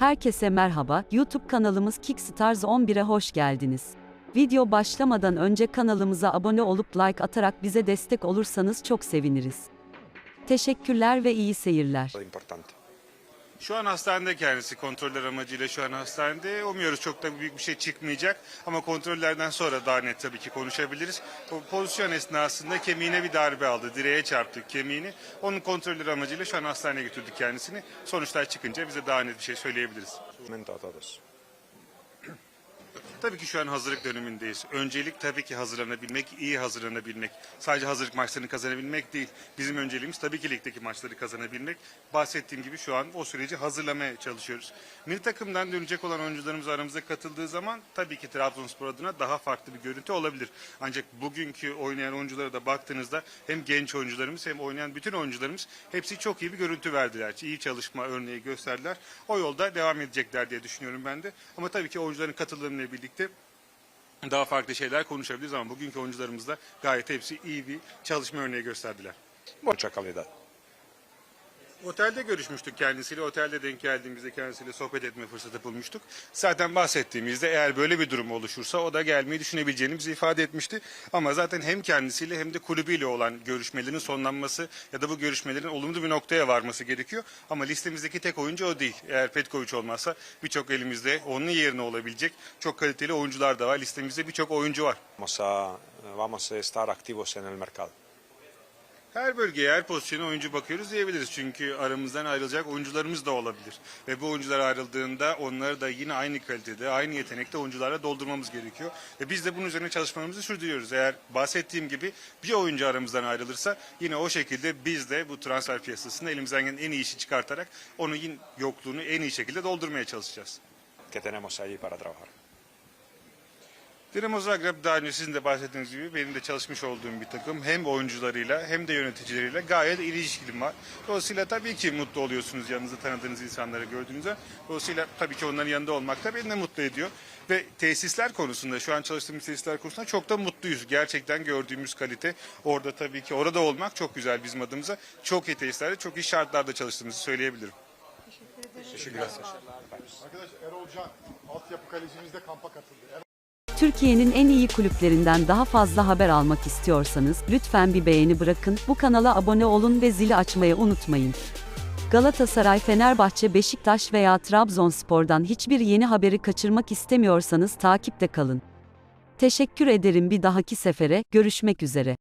Herkese merhaba, YouTube kanalımız Kickstars 11'e hoş geldiniz. Video başlamadan önce kanalımıza abone olup like atarak bize destek olursanız çok seviniriz. Teşekkürler ve iyi seyirler. Şu an hastanede kendisi kontroller amacıyla şu an hastanede. Umuyoruz çok da büyük bir şey çıkmayacak ama kontrollerden sonra daha net tabii ki konuşabiliriz. O pozisyon esnasında kemiğine bir darbe aldı. Direğe çarptı kemiğini. Onun kontrolleri amacıyla şu an hastaneye götürdük kendisini. Sonuçlar çıkınca bize daha net bir şey söyleyebiliriz. Todos. Tabii ki şu an hazırlık dönemindeyiz. Öncelik tabii ki hazırlanabilmek, iyi hazırlanabilmek. Sadece hazırlık maçlarını kazanabilmek değil. Bizim önceliğimiz tabii ki ligdeki maçları kazanabilmek. Bahsettiğim gibi şu an o süreci hazırlamaya çalışıyoruz. Milli takımdan dönecek olan oyuncularımız aramıza katıldığı zaman tabii ki Trabzonspor adına daha farklı bir görüntü olabilir. Ancak bugünkü oynayan oyunculara da baktığınızda hem genç oyuncularımız hem oynayan bütün oyuncularımız hepsi çok iyi bir görüntü verdiler. İyi çalışma örneği gösterdiler. O yolda devam edecekler diye düşünüyorum ben de. Ama tabii ki oyuncuların katılımıyla birlikte daha farklı şeyler konuşabiliriz ama bugünkü oyuncularımız da gayet hepsi iyi bir çalışma örneği gösterdiler. Calidad. Otelde görüşmüştük kendisiyle. Otelde denk geldiğimizde kendisiyle sohbet etme fırsatı bulmuştuk. Zaten bahsettiğimizde eğer böyle bir durum oluşursa o da gelmeyi düşünebileceğini bize ifade etmişti. Ama zaten hem kendisiyle hem de kulübüyle olan görüşmelerin sonlanması ya da bu görüşmelerin olumlu bir noktaya varması gerekiyor. Ama listemizdeki tek oyuncu o değil. Eğer Petkovic olmazsa birçok elimizde onun yerine olabilecek çok kaliteli oyuncular da var. Listemizde birçok oyuncu var. Vamos a, estar activos en el mercado. Her bölgeye, her pozisyona oyuncu bakıyoruz diyebiliriz. Çünkü aramızdan ayrılacak oyuncularımız da olabilir. Ve bu oyuncular ayrıldığında onları da yine aynı kalitede, aynı yetenekte oyuncularla doldurmamız gerekiyor. Ve biz de bunun üzerine çalışmalarımızı sürdürüyoruz. Eğer bahsettiğim gibi bir oyuncu aramızdan ayrılırsa yine o şekilde biz de bu transfer piyasasında elimizden gelen en iyi işi çıkartarak onun yokluğunu en iyi şekilde doldurmaya çalışacağız. que tenemos allí para trabajar. Dinamo Zagreb daha önce sizin de bahsettiğiniz gibi benim de çalışmış olduğum bir takım. Hem oyuncularıyla hem de yöneticileriyle gayet iyi ilişkilim var. Dolayısıyla tabii ki mutlu oluyorsunuz yanınızda tanıdığınız insanları gördüğünüzde. Dolayısıyla tabii ki onların yanında olmak da beni de mutlu ediyor. Ve tesisler konusunda şu an çalıştığımız tesisler konusunda çok da mutluyuz. Gerçekten gördüğümüz kalite orada tabii ki orada olmak çok güzel bizim adımıza. Çok iyi tesislerde çok iyi şartlarda çalıştığımızı söyleyebilirim. Arkadaş Erol Can, altyapı kalecimizde kampa katıldı. Erol Türkiye'nin en iyi kulüplerinden daha fazla haber almak istiyorsanız lütfen bir beğeni bırakın, bu kanala abone olun ve zili açmayı unutmayın. Galatasaray, Fenerbahçe, Beşiktaş veya Trabzonspor'dan hiçbir yeni haberi kaçırmak istemiyorsanız takipte kalın. Teşekkür ederim bir dahaki sefere, görüşmek üzere.